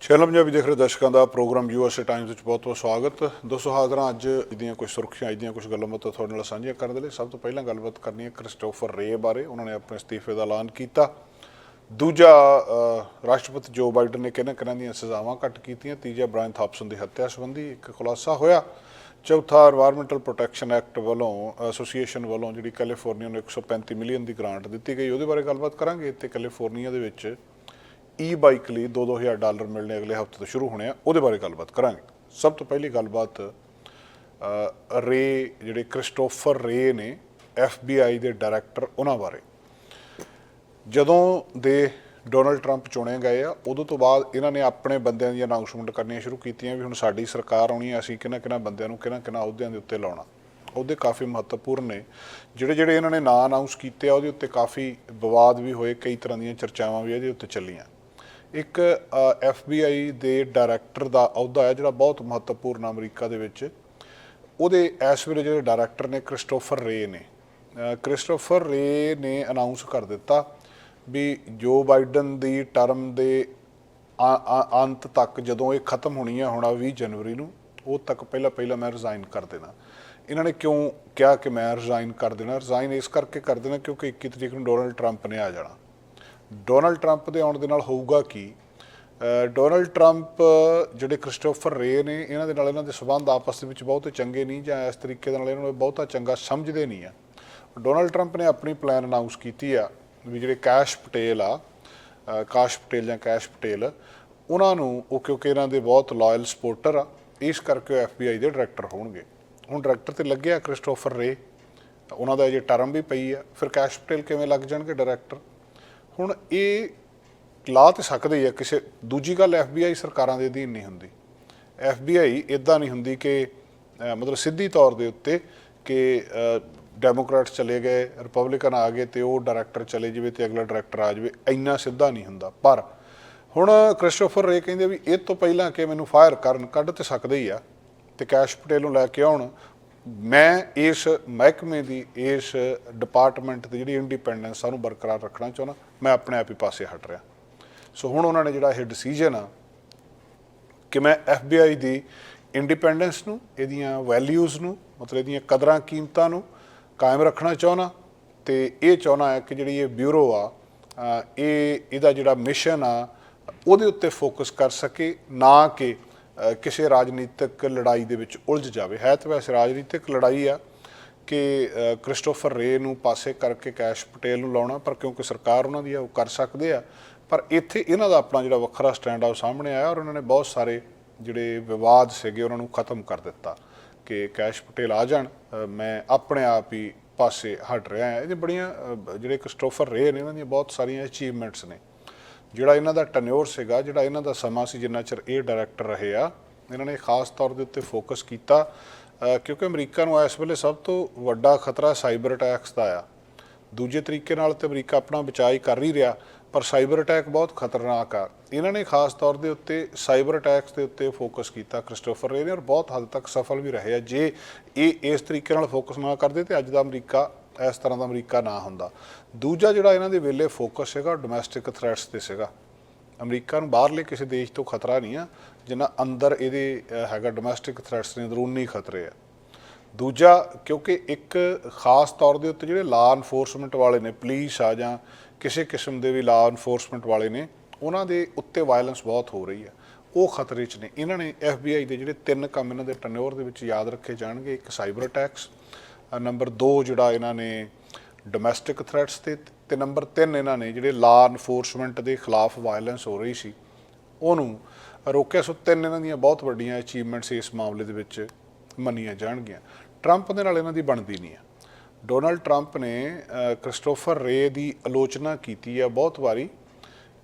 ਛੇਲਮ ਪੰਜਾਬੀ ਦੇਖ ਰਹੇ ਦਰਸ਼ਕਾਂ ਦਾ program U S A Times ਵਿੱਚ ਬਹੁਤ-ਬਹੁਤ ਸਵਾਗਤ। ਦੋਸਤੋ, ਹਾਜ਼ਰ ਹਾਂ ਅੱਜ ਇਹਦੀਆਂ ਕੁਝ ਸੁਰਖੀਆਂ ਇਹਦੀਆਂ ਦੀਆਂ ਕੁਝ ਗੱਲਾਂ ਬਾਤਾਂ ਤੁਹਾਡੇ ਨਾਲ ਸਾਂਝੀਆਂ ਕਰਨ ਦੇ ਲਈ। ਸਭ ਤੋਂ ਪਹਿਲਾਂ ਗੱਲਬਾਤ ਕਰਨੀ ਹੈ ਕ੍ਰਿਸਟੋਫਰ ਰੇ ਬਾਰੇ। ਉਹਨਾਂ ਨੇ ਆਪਣੇ ਅਸਤੀਫੇ ਦਾ ਐਲਾਨ ਕੀਤਾ। ਦੂਜਾ ਰਾਸ਼ਟਰਪਤੀ ਜੋ ਬਾਈਡਨ ਨੇ ਕਿਹਨਾਂ ਕਿਹਨਾਂ ਦੀਆਂ ਸਜ਼ਾਵਾਂ ਘੱਟ ਕੀਤੀਆਂ? ਤੀਜਾ ਬ੍ਰਾਇਨ ਥਾਪਸਨ ਦੀ ਹੱਤਿਆ ਸੰਬੰਧੀ ਇੱਕ ਖੁਲਾਸਾ ਹੋਇਆ। ਚੌਥਾ এনवायरमेंटਲ ਪ੍ਰੋਟੈਕਸ਼ਨ ਐਕਟ ਵੱਲੋਂ ਐਸੋਸੀਏਸ਼ਨ ਵੱਲੋਂ ਜਿਹੜੀ ਕੈਲੀਫੋਰਨੀਆ ਨੂੰ 135 ਮਿਲੀਅਨ ਦੀ ਗ੍ਰਾਂਟ ਦਿੱਤੀ ਗਈ। ਉਹਦੇ ਬਾਰੇ ਗੱਲਬਾਤ ਕਰਾਂਗੇ। ਤੇ ਕੈਲੀਫੋਰਨੀਆ ਦੇ ਵਿੱਚ ਈ ਬਾਈਕ ਲਈ 2-2000 ਡਾਲਰ ਮਿਲਣੇ ਅਗਲੇ ਹਫ਼ਤੇ ਤੋਂ ਸ਼ੁਰੂ ਹੋਣੇ ਆ, ਉਹਦੇ ਬਾਰੇ ਗੱਲਬਾਤ ਕਰਾਂਗੇ। ਸਭ ਤੋਂ ਪਹਿਲੀ ਗੱਲਬਾਤ ਰੇ, ਜਿਹੜੇ ਕ੍ਰਿਸਟੋਫਰ ਰੇ ਨੇ FBI ਦੇ ਡਾਇਰੈਕਟਰ, ਉਹਨਾਂ ਬਾਰੇ। ਜਦੋਂ ਦੇ ਡੋਨਲਡ ਟਰੰਪ ਚੁਣੇ ਗਏ ਆ, ਉਦੋਂ ਤੋਂ ਬਾਅਦ ਇਹਨਾਂ ਨੇ ਆਪਣੇ ਬੰਦਿਆਂ ਦੀ ਅਨਾਉਂਸਮੈਂਟ ਕਰਨੀਆਂ ਸ਼ੁਰੂ ਕੀਤੀਆਂ ਵੀ ਹੁਣ ਸਾਡੀ ਸਰਕਾਰ ਆਉਣੀ ਹੈ ਅਸੀਂ ਕਿਹਨਾਂ ਕਿਹਨਾਂ ਬੰਦਿਆਂ ਨੂੰ ਕਿਹਨਾਂ ਕਿਹਨਾਂ ਅਹੁਦਿਆਂ ਦੇ ਉੱਤੇ ਲਾਉਣਾ। ਉਹਦੇ ਕਾਫੀ ਮਹੱਤਵਪੂਰਨ ਨੇ। ਜਿਹੜੇ ਜਿਹੜੇ ਇਹਨਾਂ ਨੇ ਨਾਂ ਅਨਾਉਂਸ ਕੀਤੇ ਆ, ਉਹਦੇ ਉੱਤੇ ਕਾਫੀ ਵਿਵਾਦ ਵੀ ਹੋਏ, ਕਈ ਤਰ੍ਹਾਂ ਦੀਆਂ ਚਰਚਾਵਾਂ ਵੀ ਇਹਦੇ ਉੱਤੇ ਚੱਲੀਆਂ। ਇੱਕ FBI ਦੇ ਡਾਇਰੈਕਟਰ ਦਾ ਅਹੁਦਾ ਹੈ, ਜਿਹੜਾ ਬਹੁਤ ਮਹੱਤਵਪੂਰਨ ਅਮਰੀਕਾ ਦੇ ਵਿੱਚ। ਉਹਦੇ ਇਸ ਵੇਲੇ ਜਿਹੜੇ ਡਾਇਰੈਕਟਰ ਨੇ ਕ੍ਰਿਸਟੋਫਰ ਰੇ ਨੇ। ਕ੍ਰਿਸਟੋਫਰ ਰੇ ਨੇ ਅਨਾਉਂਸ ਕਰ ਦਿੱਤਾ ਵੀ ਜੋ ਬਾਈਡਨ ਦੀ ਟਰਮ ਦੇ ਆ- ਅੰਤ ਤੱਕ ਜਦੋਂ ਇਹ ਖਤਮ ਹੋਣੀ ਹੈ ਹੋਣਾ 20 ਜਨਵਰੀ ਨੂੰ, ਉਹ ਤੱਕ ਪਹਿਲਾਂ ਪਹਿਲਾਂ ਮੈਂ ਰਿਜ਼ਾਈਨ ਕਰ ਦੇਣਾ। ਇਹਨਾਂ ਨੇ ਕਿਉਂ ਕਿਹਾ ਕਿ ਮੈਂ ਰਿਜ਼ਾਈਨ ਕਰ ਦੇਣਾ? ਰਿਜ਼ਾਈਨ ਇਸ ਕਰਕੇ ਕਰ ਦੇਣਾ ਕਿਉਂਕਿ 21 ਤਰੀਕ ਨੂੰ ਡੋਨਲਡ ਟਰੰਪ ਨੇ ਆ ਜਾਣਾ। ਡੋਨਲਡ ਟਰੰਪ ਦੇ ਆਉਣ ਦੇ ਨਾਲ ਹੋਊਗਾ ਕੀ? ਡੋਨਲਡ ਟਰੰਪ ਜਿਹੜੇ ਕ੍ਰਿਸਟੋਫਰ ਰੇ ਨੇ, ਇਹਨਾਂ ਦੇ ਨਾਲ ਇਹਨਾਂ ਦੇ ਸਬੰਧ ਆਪਸ ਦੇ ਵਿੱਚ ਬਹੁਤ ਚੰਗੇ ਨਹੀਂ ਜਾਂ ਇਸ ਤਰੀਕੇ ਦੇ ਨਾਲ ਇਹਨਾਂ ਨੂੰ ਬਹੁਤਾ ਚੰਗਾ ਸਮਝਦੇ ਨਹੀਂ ਆ। ਡੋਨਲਡ ਟਰੰਪ ਨੇ ਆਪਣੀ ਪਲਾਨ ਅਨਾਉਂਸ ਕੀਤੀ ਆ ਵੀ ਜਿਹੜੇ ਕੈਸ਼ ਪਟੇਲ ਆ ਕਾਸ਼ ਪਟੇਲ ਜਾਂ ਕੈਸ਼ ਪਟੇਲ, ਉਹਨਾਂ ਨੂੰ ਉਹ ਕਿਉਂਕਿ ਇਹਨਾਂ ਦੇ ਬਹੁਤ ਲਾਇਲ ਸਪੋਰਟਰ ਆ, ਇਸ ਕਰਕੇ ਉਹ FBI ਦੇ ਡਾਇਰੈਕਟਰ ਹੋਣਗੇ। ਹੁਣ ਡਾਇਰੈਕਟਰ ਤੇ ਲੱਗਿਆ ਕ੍ਰਿਸਟੋਫਰ ਰੇ, ਉਹਨਾਂ ਦਾ ਅਜੇ ਟਰਮ ਵੀ ਪਈ ਆ, ਫਿਰ ਕੈਸ਼ ਪਟੇਲ ਕਿਵੇਂ ਲੱਗ ਜਾਣਗੇ ਡਾਇਰੈਕਟਰ? ਹੁਣ ਇਹ ਲਾ ਤੇ ਸਕਦੇ ਹੀ ਆ ਕਿਸੇ, ਦੂਜੀ ਗੱਲ FBI ਸਰਕਾਰਾਂ ਦੇ ਅਧੀਨ ਨਹੀਂ ਹੁੰਦੀ। FBI ਇਦਾਂ ਨਹੀਂ ਹੁੰਦੀ ਕਿ ਮਤਲਬ ਸਿੱਧੀ ਤੌਰ ਦੇ ਉੱਤੇ ਕਿ ਡੈਮੋਕ੍ਰੈਟਸ ਚਲੇ ਗਏ ਰਿਪਬਲਿਕਨ ਆ ਗਏ ਤੇ ਉਹ ਡਾਇਰੈਕਟਰ ਚਲੇ ਜਾਵੇ ਤੇ ਅਗਲਾ ਡਾਇਰੈਕਟਰ ਆ ਜਾਵੇ, ਇੰਨਾ ਸਿੱਧਾ ਨਹੀਂ ਹੁੰਦਾ। ਪਰ ਹੁਣ ਕ੍ਰਿਸਟੋਫਰ ਰੇ ਕਹਿੰਦੇ ਵੀ ਇਹ ਤੋਂ ਪਹਿਲਾਂ ਕਿ ਮੈਨੂੰ ਫਾਇਰ ਕਰਨ, ਕੱਢ ਤੇ ਸਕਦੇ ਹੀ ਆ ਤੇ ਕੈਸ਼ ਪਟੇਲ ਨੂੰ ਲੈ ਕੇ ਆਉਣ ਮੈਂ ਇਸ ਮਹਿਕਮੇ ਦੀ, ਇਸ ਡਿਪਾਰਟਮੈਂਟ ਦੀ ਜਿਹੜੀ ਇੰਡੀਪੈਂਡੈਂਸ ਆ ਉਹਨੂੰ ਬਰਕਰਾਰ ਰੱਖਣਾ ਚਾਹੁੰਦਾ, ਮੈਂ ਆਪਣੇ ਆਪ ਹੀ ਪਾਸੇ ਹਟ ਰਿਹਾ। ਸੋ ਹੁਣ ਉਹਨਾਂ ਨੇ ਜਿਹੜਾ ਇਹ ਡਿਸੀਜਨ ਆ ਕਿ ਮੈਂ FBI ਦੀ ਇੰਡੀਪੈਂਡੈਂਸ ਨੂੰ, ਇਹਦੀਆਂ ਵੈਲਿਊਜ਼ ਨੂੰ, ਮਤਲਬ ਇਹਦੀਆਂ ਕਦਰਾਂ ਕੀਮਤਾਂ ਨੂੰ ਕਾਇਮ ਰੱਖਣਾ ਚਾਹੁੰਦਾ ਤੇ ਇਹ ਚਾਹੁੰਦਾ ਹੈ ਕਿ ਜਿਹੜੀ ਇਹ ਬਿਊਰੋ ਆ ਇਹ, ਇਹਦਾ ਜਿਹੜਾ ਮਿਸ਼ਨ ਆ, ਉਹਦੇ ਉੱਤੇ ਫੋਕਸ ਕਰ ਸਕੇ, ਨਾ ਕਿ ਕਿਸੇ ਰਾਜਨੀਤਿਕ ਲੜਾਈ ਦੇ ਵਿੱਚ ਉਲਝ ਜਾਵੇ। ਹੈ ਤਾਂ ਵੈਸੇ ਰਾਜਨੀਤਿਕ ਲੜਾਈ ਆ ਕਿ ਕ੍ਰਿਸਟੋਫਰ ਰੇ ਨੂੰ ਪਾਸੇ ਕਰਕੇ ਕੈਸ਼ ਪਟੇਲ ਨੂੰ ਲਾਉਣਾ, ਪਰ ਕਿਉਂਕਿ ਸਰਕਾਰ ਉਹਨਾਂ ਦੀ ਆ, ਉਹ ਕਰ ਸਕਦੇ ਆ। ਪਰ ਇੱਥੇ ਇਹਨਾਂ ਦਾ ਆਪਣਾ ਜਿਹੜਾ ਵੱਖਰਾ ਸਟੈਂਡ ਆ, ਉਹ ਸਾਹਮਣੇ ਆਇਆ ਔਰ ਉਹਨਾਂ ਨੇ ਬਹੁਤ ਸਾਰੇ ਜਿਹੜੇ ਵਿਵਾਦ ਸੀਗੇ, ਉਹਨਾਂ ਨੂੰ ਖਤਮ ਕਰ ਦਿੱਤਾ ਕਿ ਕੈਸ਼ ਪਟੇਲ ਆ ਜਾਣ। ਮੈਂ ਆਪਣੇ ਆਪ ਹੀ ਪਾਸੇ ਹਟ ਰਿਹਾ ਹਾਂ। ਇਹਦੇ ਬੜੀਆਂ ਜਿਹੜੇ ਕ੍ਰਿਸਟੋਫਰ ਰੇ ਨੇ ਉਹਨਾਂ ਦੀਆਂ ਬਹੁਤ ਸਾਰੀਆਂ ਅਚੀਵਮੈਂਟਸ ਨੇ। ਜਿਹੜਾ ਇਹਨਾਂ ਦਾ ਟੈਨਿਓਰ ਸੀਗਾ, ਜਿਹੜਾ ਇਹਨਾਂ ਦਾ ਸਮਾਂ ਸੀ ਜਿੰਨਾ ਚਿਰ ਇਹ ਡਾਇਰੈਕਟਰ ਰਹੇ ਆ, ਇਹਨਾਂ ਨੇ ਖਾਸ ਤੌਰ ਦੇ ਉੱਤੇ ਫੋਕਸ ਕੀਤਾ ਕਿਉਂਕਿ ਅਮਰੀਕਾ ਨੂੰ ਇਸ ਵੇਲੇ ਸਭ ਤੋਂ ਵੱਡਾ ਖਤਰਾ ਸਾਈਬਰ ਅਟੈਕਸ ਦਾ ਆ। ਦੂਜੇ ਤਰੀਕੇ ਨਾਲ ਤੇ ਅਮਰੀਕਾ ਆਪਣਾ ਬਚਾਅ ਹੀ ਕਰ ਹੀ ਰਿਹਾ, ਪਰ ਸਾਈਬਰ ਅਟੈਕ ਬਹੁਤ ਖਤਰਨਾਕ ਆ। ਇਹਨਾਂ ਨੇ ਖਾਸ ਤੌਰ ਦੇ ਉੱਤੇ ਸਾਈਬਰ ਅਟੈਕਸ ਦੇ ਉੱਤੇ ਫੋਕਸ ਕੀਤਾ ਕ੍ਰਿਸਟੋਫਰ ਰੇ ਨੇ ਔਰ ਬਹੁਤ ਹੱਦ ਤੱਕ ਸਫਲ ਵੀ ਰਹੇ ਆ। ਜੇ ਇਹ ਇਸ ਤਰੀਕੇ ਨਾਲ ਫੋਕਸ ਨਾ ਕਰਦੇ ਤੇ ਅੱਜ ਦਾ ਅਮਰੀਕਾ ਇਸ ਤਰ੍ਹਾਂ ਦਾ ਅਮਰੀਕਾ ਨਾ ਹੁੰਦਾ। ਦੂਜਾ ਜਿਹੜਾ ਇਹਨਾਂ ਦੇ ਵੇਲੇ ਫੋਕਸ ਸੀਗਾ ਡੋਮੈਸਟਿਕ ਥ੍ਰੈਟਸ ਤੇ ਸੀਗਾ। ਅਮਰੀਕਾ ਨੂੰ ਬਾਹਰਲੇ ਕਿਸੇ ਦੇਸ਼ ਤੋਂ ਖਤਰਾ ਨਹੀਂ ਆ, ਜਿੰਨਾ ਅੰਦਰ ਇਹਦੇ ਹੈਗਾ ਡੋਮੈਸਟਿਕ ਥ੍ਰੈਟਸ ਨੇ, ਅੰਦਰੂਨੀ ਖਤਰੇ ਆ। ਦੂਜਾ, ਕਿਉਂਕਿ ਇੱਕ ਖਾਸ ਤੌਰ ਦੇ ਉੱਤੇ ਜਿਹੜੇ ਲਾ ਐਨਫੋਰਸਮੈਂਟ ਵਾਲੇ ਨੇ ਪੁਲਿਸ ਆ ਜਾਂ ਕਿਸੇ ਕਿਸਮ ਦੇ ਵੀ ਲਾ ਐਨਫੋਰਸਮੈਂਟ ਵਾਲੇ ਨੇ, ਉਹਨਾਂ ਦੇ ਉੱਤੇ ਵਾਇਲੈਂਸ ਬਹੁਤ ਹੋ ਰਹੀ ਹੈ ਉਹ ਖਤਰੇ 'ਚ ਨੇ। ਇਹਨਾਂ ਨੇ FBI ਦੇ ਜਿਹੜੇ ਤਿੰਨ ਕੰਮ ਇਹਨਾਂ ਦੇ ਟਨਿਓਰ ਦੇ ਵਿੱਚ ਯਾਦ ਰੱਖੇ ਜਾਣਗੇ। ਇੱਕ ਸਾਈਬਰ ਅਟੈਕਸ ਨੰਬਰ 2 ਜਿਹੜਾ ਇਹਨਾਂ ਨੇ ਡੋਮੈਸਟਿਕ ਥ੍ਰੈਟਸ ਤੇ ਤੇ ਨੰਬਰ 3 ਇਹਨਾਂ ਨੇ ਜਿਹੜੇ ਲਾ ਇਨਫੋਰਸਮੈਂਟ ਦੇ ਖਿਲਾਫ ਵਾਇਲੈਂਸ ਹੋ ਰਹੀ ਸੀ, ਉਹਨੂੰ ਰੋਕਿਆ। ਸੋ ਤਿੰਨ ਇਹਨਾਂ ਦੀਆਂ ਬਹੁਤ ਵੱਡੀਆਂ ਅਚੀਵਮੈਂਟਸ ਇਸ ਮਾਮਲੇ ਦੇ ਵਿੱਚ ਮੰਨੀਆਂ ਜਾਣਗੀਆਂ। ਟਰੰਪ ਦੇ ਨਾਲ ਇਹਨਾਂ ਦੀ ਬਣਦੀ ਨਹੀਂ ਹੈ ਡੋਨਲਡ ਟਰੰਪ ਨੇ ਕ੍ਰਿਸਟੋਫਰ ਰੇ ਦੀ ਆਲੋਚਨਾ ਕੀਤੀ ਹੈ ਬਹੁਤ ਵਾਰੀ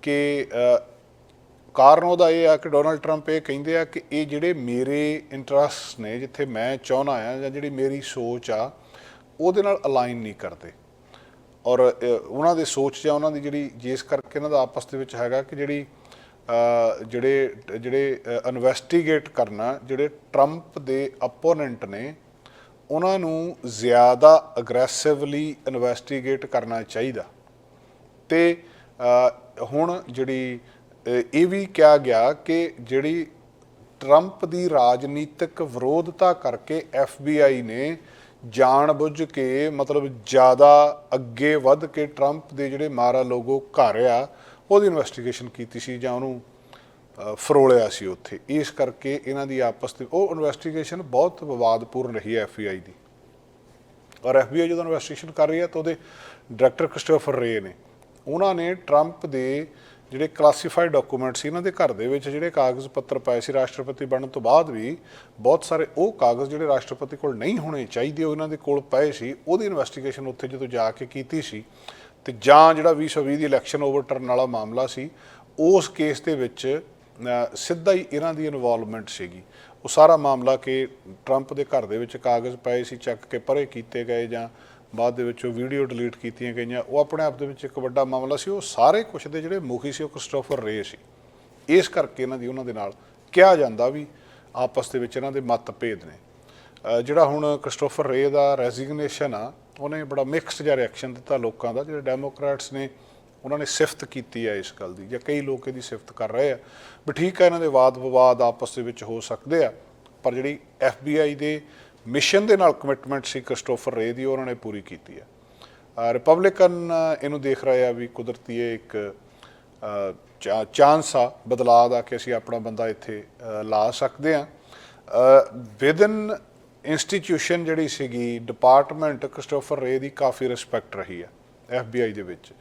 ਕਿ ਕਾਰਨ ਉਹਦਾ ਇਹ ਆ ਕਿ ਡੋਨਲਡ ਟਰੰਪ ਇਹ ਕਹਿੰਦੇ ਆ ਕਿ ਇਹ ਜਿਹੜੇ ਮੇਰੇ ਇੰਟਰਸਟ ਨੇ, ਜਿੱਥੇ ਮੈਂ ਚਾਹੁੰਦਾ ਆ ਜਾਂ ਜਿਹੜੀ ਮੇਰੀ ਸੋਚ ਆ, ਉਹਦੇ ਨਾਲ ਅਲਾਈਨ ਨਹੀਂ ਕਰਦੇ। ਔਰ ਉਹਨਾਂ ਦੇ ਸੋਚ ਜਾਂ ਉਹਨਾਂ ਦੀ ਜਿਹੜੀ, ਜਿਸ ਕਰਕੇ ਇਹਨਾਂ ਦਾ ਆਪਸ ਦੇ ਵਿੱਚ ਹੈਗਾ ਕਿ ਜਿਹੜੀ ਜਿਹੜੇ ਜਿਹੜੇ ਇਨਵੈਸਟੀਗੇਟ ਕਰਨਾ, ਜਿਹੜੇ ਟਰੰਪ ਦੇ ਅਪੋਨੈਂਟ ਨੇ, ਉਹਨਾਂ ਨੂੰ ਜ਼ਿਆਦਾ ਅਗਰੈਸਿਵਲੀ ਇਨਵੈਸਟੀਗੇਟ ਕਰਨਾ ਚਾਹੀਦਾ। ਤੇ ਹੁਣ ਜਿਹੜੀ ਇਹ ਵੀ ਕਿਹਾ ਗਿਆ ਕਿ ਜਿਹੜੀ ਟਰੰਪ ਦੀ ਰਾਜਨੀਤਿਕ ਵਿਰੋਧਤਾ ਕਰਕੇ FBI ਨੇ ਜਾਣਬੁੱਝ ਕੇ ਮਤਲਬ ਜ਼ਿਆਦਾ ਅੱਗੇ ਵੱਧ ਕੇ ਟਰੰਪ ਦੇ ਜਿਹੜੇ ਮਾਰਾ ਲੋਗੋ ਘਰ ਆ, ਉਹਦੀ ਇਨਵੈਸਟੀਗੇਸ਼ਨ ਕੀਤੀ ਸੀ ਜਾਂ ਉਹਨੂੰ ਫਰੋਲਿਆ ਸੀ ਉੱਥੇ। ਇਸ ਕਰਕੇ ਇਹਨਾਂ ਦੀ ਆਪਸ 'ਤੇ ਉਹ ਇਨਵੈਸਟੀਗੇਸ਼ਨ ਬਹੁਤ ਵਿਵਾਦਪੂਰਨ ਰਹੀ ਹੈ FBI ਦੀ। ਔਰ FBI ਜਦੋਂ ਇਨਵੈਸਟੀਗੇਸ਼ਨ ਕਰ ਰਹੀ ਹੈ ਤਾਂ ਉਹਦੇ ਡਾਇਰੈਕਟਰ ਕ੍ਰਿਸਟੋਫਰ ਰੇ ਨੇ, ਉਹਨਾਂ ਨੇ ਟਰੰਪ ਦੇ ਜਿਹੜੇ ਕਲਾਸੀਫਾਈਡ ਡਾਕੂਮੈਂਟ ਸੀ, ਇਹਨਾਂ ਦੇ ਘਰ ਦੇ ਵਿੱਚ ਜਿਹੜੇ ਕਾਗਜ਼ ਪੱਤਰ ਪਏ ਸੀ ਰਾਸ਼ਟਰਪਤੀ ਬਣਨ ਤੋਂ ਬਾਅਦ ਵੀ, ਬਹੁਤ ਸਾਰੇ ਉਹ ਕਾਗਜ਼ ਜਿਹੜੇ ਰਾਸ਼ਟਰਪਤੀ ਕੋਲ ਨਹੀਂ ਹੋਣੇ ਚਾਹੀਦੇ, ਉਹ ਇਹਨਾਂ ਦੇ ਕੋਲ ਪਏ ਸੀ, ਉਹਦੀ ਇਨਵੈਸਟੀਗੇਸ਼ਨ ਉੱਥੇ ਜਦੋਂ ਜਾ ਕੇ ਕੀਤੀ ਸੀ, ਤੇ ਜਾਂ ਜਿਹੜਾ 2020 ਦੀ ਇਲੈਕਸ਼ਨ ਓਵਰਟਰਨ ਵਾਲਾ ਮਾਮਲਾ ਸੀ, ਉਸ ਕੇਸ ਦੇ ਵਿੱਚ ਸਿੱਧਾ ਹੀ ਇਹਨਾਂ ਦੀ ਇਨਵੋਲਵਮੈਂਟ ਸੀਗੀ। ਉਹ ਸਾਰਾ ਮਾਮਲਾ ਕਿ ਟਰੰਪ ਦੇ ਘਰ ਦੇ ਵਿੱਚ ਕਾਗਜ਼ ਪਏ ਸੀ, ਚੱਕ ਕੇ ਪਰੇ ਕੀਤੇ ਗਏ ਜਾਂ ਬਾਅਦ ਦੇ ਵਿੱਚ ਉਹ ਵੀਡੀਓ ਡਿਲੀਟ ਕੀਤੀਆਂ ਗਈਆਂ। ਉਹ ਆਪਣੇ ਆਪ ਦੇ ਵਿੱਚ ਇੱਕ ਵੱਡਾ ਮਾਮਲਾ ਸੀ। ਉਹ ਸਾਰੇ ਕੁਛ ਦੇ ਜਿਹੜੇ ਮੁਖੀ ਸੀ, ਉਹ ਕ੍ਰਿਸਟੋਫਰ ਰੇ ਸੀ। ਇਸ ਕਰਕੇ ਇਹਨਾਂ ਦੀ, ਉਹਨਾਂ ਦੇ ਨਾਲ ਕਿਹਾ ਜਾਂਦਾ ਵੀ ਆਪਸ ਦੇ ਵਿੱਚ ਇਹਨਾਂ ਦੇ ਮਤਭੇਦ ਨੇ। ਜਿਹੜਾ ਹੁਣ ਕ੍ਰਿਸਟੋਫਰ ਰੇ ਦਾ ਰੈਜ਼ਿਗਨੇਸ਼ਨ ਆ, ਉਹਨੇ ਬੜਾ ਮਿਕਸਡ ਜਿਹਾ ਰਿਐਕਸ਼ਨ ਦਿੱਤਾ ਲੋਕਾਂ ਦਾ। ਜਿਹੜੇ ਡੈਮੋਕ੍ਰੈਟਸ ਨੇ, ਉਹਨਾਂ ਨੇ ਸਿਫਤ ਕੀਤੀ ਹੈ ਇਸ ਗੱਲ ਦੀ, ਜਾਂ ਕਈ ਲੋਕ ਇਹਦੀ ਸਿਫਤ ਕਰ ਰਹੇ ਆ। ਵੀ ਠੀਕ ਹੈ ਇਹਨਾਂ ਦੇ ਵਾਦ ਵਿਵਾਦ ਆਪਸ ਦੇ ਵਿੱਚ ਹੋ ਸਕਦੇ ਆ, ਪਰ ਜਿਹੜੀ FBI ਦੇ ਮਿਸ਼ਨ ਦੇ ਨਾਲ ਕਮਿਟਮੈਂਟ ਸੀ ਕ੍ਰਿਸਟੋਫਰ ਰੇ ਦੀ, ਉਹਨਾਂ ਨੇ ਪੂਰੀ ਕੀਤੀ ਹੈ। ਰਿਪਬਲਿਕਨ ਇਹਨੂੰ ਦੇਖ ਰਹੇ ਆ ਵੀ ਕੁਦਰਤੀ ਇਹ ਇੱਕ ਚਾਂਸ ਆ, ਬਦਲਾਅ ਦਾ ਕਿ ਅਸੀਂ ਆਪਣਾ ਬੰਦਾ ਇੱਥੇ ਲਾ ਸਕਦੇ ਆ ਵਿਦਨ ਇੰਸਟੀਟਿਊਸ਼ਨ ਜਿਹੜੀ ਸੀਗੀ ਡਿਪਾਰਟਮੈਂਟ ਕ੍ਰਿਸਟੋਫਰ ਰੇ ਦੀ ਕਾਫੀ ਰਿਸਪੈਕਟ ਰਹੀ ਆ FBI ਦੇ ਵਿੱਚ।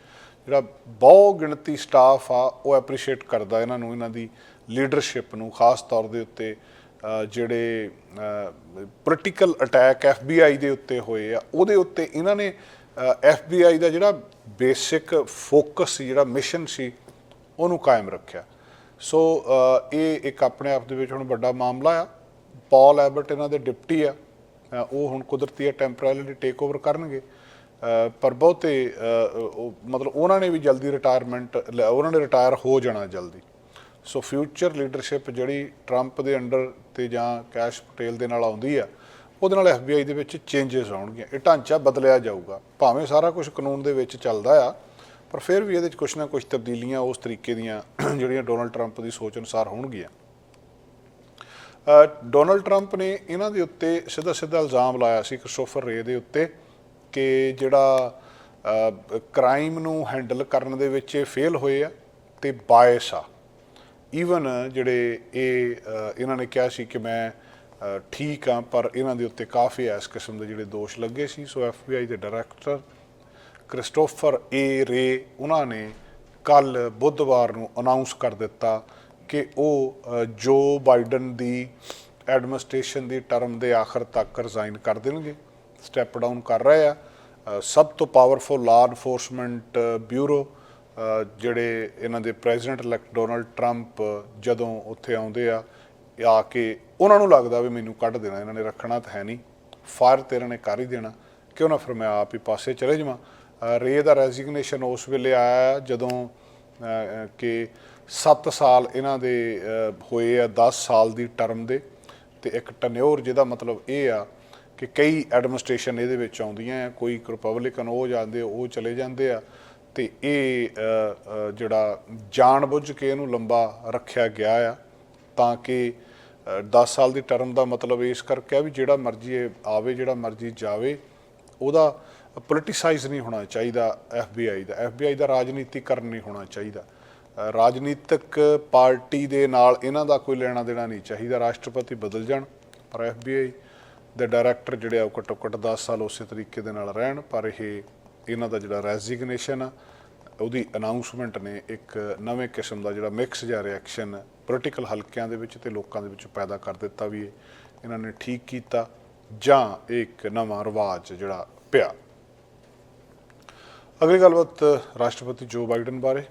ਜਿਹੜਾ ਬਹੁ ਗਿਣਤੀ ਸਟਾਫ ਆ, ਉਹ ਐਪਰੀਸ਼ੀਏਟ ਕਰਦਾ ਇਹਨਾਂ ਨੂੰ, ਇਹਨਾਂ ਦੀ ਲੀਡਰਸ਼ਿਪ ਨੂੰ, ਖਾਸ ਤੌਰ ਦੇ ਉੱਤੇ ਜਿਹੜੇ ਪੋਲੀਟੀਕਲ ਅਟੈਕ FBI ਦੇ ਉੱਤੇ ਹੋਏ ਆ, ਉਹਦੇ ਉੱਤੇ ਇਹਨਾਂ ਨੇ FBI ਦਾ ਜਿਹੜਾ ਬੇਸਿਕ ਫੋਕਸ ਸੀ, ਜਿਹੜਾ ਮਿਸ਼ਨ ਸੀ, ਉਹਨੂੰ ਕਾਇਮ ਰੱਖਿਆ। ਸੋ ਇਹ ਇੱਕ ਆਪਣੇ ਆਪ ਦੇ ਵਿੱਚ ਹੁਣ ਵੱਡਾ ਮਾਮਲਾ ਆ। ਪੌਲ ਐਬਰਟ ਇਹਨਾਂ ਦੇ ਡਿਪਟੀ ਆ। ਉਹ ਹੁਣ ਕੁਦਰਤੀ ਆ ਟੈਂਪਰੇਰੀਲੀ ਟੇਕ ਓਵਰ ਕਰਨਗੇ ਪਰ ਬਹੁਤੇ ਮਤਲਬ ਉਹਨਾਂ ਨੇ ਵੀ ਜਲਦੀ ਰਿਟਾਇਰਮੈਂਟ ਉਹਨਾਂ ਨੇ ਰਿਟਾਇਰ ਹੋ ਜਾਣਾ ਜਲਦੀ। ਸੋ ਫਿਊਚਰ ਲੀਡਰਸ਼ਿਪ ਜਿਹੜੀ ਟਰੰਪ ਦੇ ਅੰਡਰ ਤੇ ਜਾਂ ਕੈਸ਼ ਪਟੇਲ ਦੇ ਨਾਲ ਆਉਂਦੀ ਆ, ਉਹਦੇ ਨਾਲ FBI ਦੇ ਵਿੱਚ ਚੇਂਜਸ ਆਉਣਗੀਆਂ। ਇਹ ਢਾਂਚਾ ਬਦਲਿਆ ਜਾਊਗਾ। ਭਾਵੇਂ ਸਾਰਾ ਕੁਝ ਕਾਨੂੰਨ ਦੇ ਵਿੱਚ ਚੱਲਦਾ ਆ, ਪਰ ਫਿਰ ਵੀ ਇਹਦੇ ਵਿੱਚ ਕੁਝ ਨਾ ਕੁਝ ਤਬਦੀਲੀਆਂ ਉਸ ਤਰੀਕੇ ਦੀਆਂ ਜਿਹੜੀਆਂ ਡੋਨਲਡ ਟਰੰਪ ਦੀ ਸੋਚ ਅਨੁਸਾਰ ਹੋਣਗੀਆਂ। ਡੋਨਲਡ ਟਰੰਪ ਨੇ ਇਹਨਾਂ ਦੇ ਉੱਤੇ ਸਿੱਧਾ ਸਿੱਧਾ ਇਲਜ਼ਾਮ ਲਾਇਆ ਸੀ ਕ੍ਰਿਸਟੋਫਰ ਰੇ ਦੇ ਉੱਤੇ ਕਿ ਜਿਹੜਾ ਕ੍ਰਾਈਮ ਨੂੰ ਹੈਂਡਲ ਕਰਨ ਦੇ ਵਿੱਚ ਇਹ ਫੇਲ ਹੋਏ ਆ ਤੇ ਬਾਇਸ ਆ। ਈਵਨ uh, ਜਿਹੜੇ ਇਹ uh, ਇਹਨਾਂ ਨੇ ਕਿਹਾ ਸੀ ਕਿ ਮੈਂ uh, ਠੀਕ ਆ ਪਰ ਇਹਨਾਂ ਦੇ ਉੱਤੇ ਕਾਫੀ ਇਸ ਕਿਸਮ ਦੇ ਜਿਹੜੇ ਦੋਸ਼ ਲੱਗੇ ਸੀ। ਸੋ FBI ਦੇ ਡਾਇਰੈਕਟਰ ਕ੍ਰਿਸਟੋਫਰ ਏ ਰੇ, ਉਹਨਾਂ ਨੇ ਕੱਲ ਬੁੱਧਵਾਰ ਨੂੰ ਅਨਾਉਂਸ ਕਰ ਦਿੱਤਾ ਕਿ ਉਹ ਜੋ ਬਾਈਡਨ ਦੀ ਐਡਮਿਨਿਸਟ੍ਰੇਸ਼ਨ ਦੀ ਟਰਮ ਦੇ ਆਖਰ ਤੱਕ ਰਿਜ਼ਾਈਨ ਕਰ ਦੇਣਗੇ ਸਟੈਪ ਡਾਊਨ ਕਰ ਰਹੇ ਆ। ਸਭ ਤੋਂ ਪਾਵਰਫੁਲ ਲਾਅ ਐਨਫੋਰਸਮੈਂਟ ਬਿਊਰੋ ਜਿਹੜੇ ਇਹਨਾਂ ਦੇ ਪ੍ਰੈਜ਼ੀਡੈਂਟ ਇਲੈਕਟ ਡੋਨਲਡ ਟਰੰਪ ਜਦੋਂ ਉੱਥੇ ਆਉਂਦੇ ਆ ਆ ਕੇ ਉਹਨਾਂ ਨੂੰ ਲੱਗਦਾ ਵੀ ਮੈਨੂੰ ਕੱਢ ਦੇਣਾ, ਇਹਨਾਂ ਨੇ ਰੱਖਣਾ ਤਾਂ ਹੈ ਨਹੀਂ, ਫਾਇਰ ਤੇ ਇਹਨਾਂ ਨੇ ਕਰ ਹੀ ਦੇਣਾ, ਕਿਉਂ ਨਾ ਫਿਰ ਮੈਂ ਆਪ ਹੀ ਪਾਸੇ ਚਲੇ ਜਾਵਾਂ। ਰੇ ਦਾ ਰੈਜ਼ਿਗਨੇਸ਼ਨ ਉਸ ਵੇਲੇ ਆਇਆ ਜਦੋਂ ਕਿ 7 ਸਾਲ ਇਹਨਾਂ ਦੇ ਹੋਏ ਆ 10 ਸਾਲ ਦੀ ਟਰਮ ਦੇ, ਤੇ ਇੱਕ ਟਨਿਓਰ ਜਿਹਦਾ ਮਤਲਬ ਇਹ ਆ ਕਿ ਕਈ ਐਡਮਿਨਿਸਟ੍ਰੇਸ਼ਨ ਇਹਦੇ ਵਿੱਚ ਆਉਂਦੀਆਂ ਆ, ਕੋਈ ਰਿਪਬਲਿਕਨ ਉਹ ਜਾਂਦੇ ਉਹ ਚਲੇ ਜਾਂਦੇ ਆ ਤੇ ਇਹ ਅ, ਅ, ਜਿਹੜਾ ਜਾਣਬੁੱਝ ਕੇ ਇਹਨੂੰ ਲੰਬਾ ਰੱਖਿਆ ਗਿਆ ਆ ਤਾਂ ਕਿ ਅ, 10 ਸਾਲ ਦੀ ਟਰਮ ਦਾ ਮਤਲਬ ਇਸ ਕਰਕੇ ਆ ਵੀ ਜਿਹੜਾ ਮਰਜ਼ੀ ਇਹ ਆਵੇ ਜਿਹੜਾ ਮਰਜ਼ੀ ਜਾਵੇ ਉਹਦਾ ਪੋਲਿਟਿਸਾਈਜ਼ ਨਹੀਂ ਹੋਣਾ ਚਾਹੀਦਾ FBI ਦਾ। FBI ਦਾ ਰਾਜਨੀਤੀਕਰਨ ਨਹੀਂ ਹੋਣਾ ਚਾਹੀਦਾ। ਰਾਜਨੀਤਿਕ ਪਾਰਟੀ ਦੇ ਨਾਲ ਇਹਨਾਂ ਦਾ ਕੋਈ ਲੈਣਾ ਦੇਣਾ ਨਹੀਂ ਚਾਹੀਦਾ। ਰਾਸ਼ਟਰਪਤੀ ਬਦਲ ਜਾਣ ਪਰ FBI ਦੇ ਡਾਇਰੈਕਟਰ ਜਿਹੜੇ ਆ ਉਹ ਘੱਟੋ ਘੱਟ 10 ਸਾਲ ਉਸੇ ਤਰੀਕੇ ਦੇ ਨਾਲ ਰਹਿਣ ਪਰ ਇਹ ਇਹਨਾਂ ਦਾ ਜਿਹੜਾ ਰੈਜ਼ਿਗਨੇਸ਼ਨ ਆ, ਉਹਦੀ ਅਨਾਉਂਸਮੈਂਟ ਨੇ ਇੱਕ ਨਵੇਂ ਕਿਸਮ ਦਾ ਜਿਹੜਾ ਮਿਕਸ ਜਿਹਾ ਰਿਐਕਸ਼ਨ ਪੋਲੀਟੀਕਲ ਹਲਕਿਆਂ ਦੇ ਵਿੱਚ ਤੇ ਲੋਕਾਂ ਦੇ ਵਿੱਚ ਪੈਦਾ ਕਰ ਦਿੱਤਾ ਵੀ ਇਹ। ਇਹਨਾਂ ਨੇ ਠੀਕ ਕੀਤਾ ਜਾਂ ਇੱਕ ਨਵਾਂ ਰਿਵਾਜ ਜਿਹੜਾ ਪਿਆ। ਅਗਲੀ ਗੱਲਬਾਤ ਰਾਸ਼ਟਰਪਤੀ ਜੋ ਬਾਈਡਨ ਬਾਰੇ।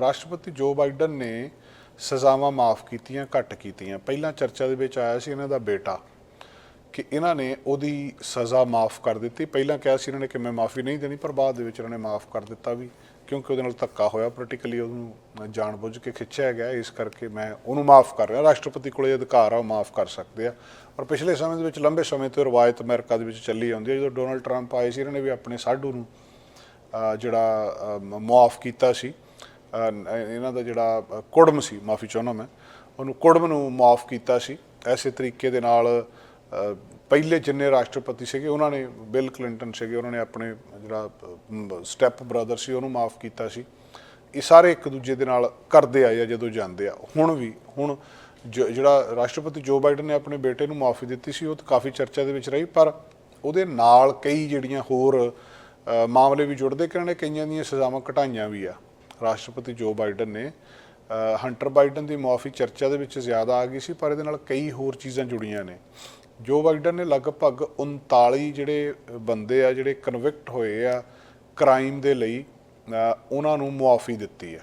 ਰਾਸ਼ਟਰਪਤੀ ਜੋ ਬਾਈਡਨ ਨੇ ਸਜ਼ਾਵਾਂ ਮਾਫ ਕੀਤੀਆਂ, ਘੱਟ ਕੀਤੀਆਂ। ਪਹਿਲਾਂ ਚਰਚਾ ਦੇ ਵਿੱਚ ਆਇਆ ਸੀ ਇਹਨਾਂ ਦਾ ਬੇਟਾ ਕਿ ਇਹਨਾਂ ਨੇ ਉਹਦੀ ਸਜ਼ਾ ਮਾਫ ਕਰ ਦਿੱਤੀ। ਪਹਿਲਾਂ ਕਿਹਾ ਸੀ ਇਹਨਾਂ ਨੇ ਕਿ ਮੈਂ ਮਾਫੀ ਨਹੀਂ ਦੇਣੀ ਪਰ ਬਾਅਦ ਦੇ ਵਿੱਚ ਇਹਨਾਂ ਨੇ ਮਾਫ ਕਰ ਦਿੱਤਾ ਵੀ ਕਿਉਂਕਿ ਉਹਦੇ ਨਾਲ ਧੱਕਾ ਹੋਇਆ ਪੋਲੀਟੀਕਲੀ ਉਹਨੂੰ ਜਾਣਬੁੱਝ ਕੇ ਖਿੱਚਿਆ ਗਿਆ। ਇਸ ਕਰਕੇ ਮੈਂ ਉਹਨੂੰ ਮਾਫ ਕਰ ਰਿਹਾ। ਰਾਸ਼ਟਰਪਤੀ ਕੋਲੇ ਅਧਿਕਾਰ ਆ ਉਹ ਮਾਫ ਕਰ ਸਕਦੇ ਆ। ਔਰ ਪਿਛਲੇ ਸਮੇਂ ਦੇ ਵਿੱਚ ਲੰਬੇ ਸਮੇਂ ਤੋਂ ਰਵਾਇਤ ਅਮਰੀਕਾ ਦੇ ਵਿੱਚ ਚੱਲੀ ਆਉਂਦੀ ਹੈ। ਜਦੋਂ ਡੋਨਲਡ ਟਰੰਪ ਆਏ ਸੀ ਇਹਨਾਂ ਨੇ ਵੀ ਆਪਣੇ ਸਾਡੂ ਨੂੰ ਜਿਹੜਾ ਅ, ਮੁਆਫ ਕੀਤਾ ਸੀ। ਇਹਨਾਂ ਦਾ ਜਿਹੜਾ ਕੁੜਮ ਸੀ ਮਾਫੀ ਚਾਹੁੰਦਾ ਮੈਂ ਉਹਨੂੰ ਕੁੜਮ ਨੂੰ ਮਾਫ ਕੀਤਾ ਸੀ। ਐਸੇ ਤਰੀਕੇ ਦੇ ਨਾਲ ਪਹਿਲੇ ਜਿੰਨੇ ਰਾਸ਼ਟਰਪਤੀ ਸੀਗੇ, ਉਹਨਾਂ ਨੇ, ਬਿਲ ਕਲਿੰਟਨ ਸੀਗੇ, ਉਹਨਾਂ ਨੇ ਆਪਣੇ ਜਿਹੜਾ ਸਟੈਪ ਬ੍ਰਦਰ ਸੀ, ਉਹਨੂੰ ਮਾਫ ਕੀਤਾ ਸੀ। ਇਹ ਸਾਰੇ ਇੱਕ ਦੂਜੇ ਦੇ ਨਾਲ ਕਰਦੇ ਆਏ ਆ, ਜਦੋਂ ਜਾਂਦੇ ਆ। ਹੁਣ ਵੀ, ਹੁਣ ਜ- ਜਿਹੜਾ ਰਾਸ਼ਟਰਪਤੀ ਜੋ ਬਾਈਡਨ ਨੇ ਆਪਣੇ ਬੇਟੇ ਨੂੰ ਮਾਫੀ ਦਿੱਤੀ ਸੀ, ਉਹ ਤਾਂ ਕਾਫੀ ਚਰਚਾ ਦੇ ਵਿੱਚ ਰਹੀ, ਪਰ ਉਹਦੇ ਨਾਲ ਕਈ ਜਿਹੜੀਆਂ ਹੋਰ ਮਾਮਲੇ ਵੀ ਜੁੜਦੇ ਕਿ ਉਹਨਾਂ ਨੇ ਕਈਆਂ ਦੀਆਂ ਸਜ਼ਾਵਾਂ ਘਟਾਈਆਂ ਵੀ ਆ। ਰਾਸ਼ਟਰਪਤੀ ਜੋ ਬਾਈਡਨ ਨੇ ਹੰਟਰ ਬਾਈਡਨ ਦੀ ਮਾਫੀ ਚਰਚਾ ਦੇ ਵਿੱਚ ਜ਼ਿਆਦਾ ਆ ਗਈ ਸੀ, ਪਰ ਇਹਦੇ ਨਾਲ ਕਈ ਹੋਰ ਚੀਜ਼ਾਂ ਜੁੜੀਆਂ ਨੇ। ਜੋ ਬਾਈਡਨ ਨੇ ਲਗਭਗ 39 ਜਿਹੜੇ ਬੰਦੇ ਆ, ਜਿਹੜੇ ਕਨਵਿਕਟ ਹੋਏ ਆ ਕ੍ਰਾਈਮ ਦੇ ਲਈ ਉਹਨਾਂ ਨੂੰ ਮੁਆਫੀ ਦਿੱਤੀ ਆ।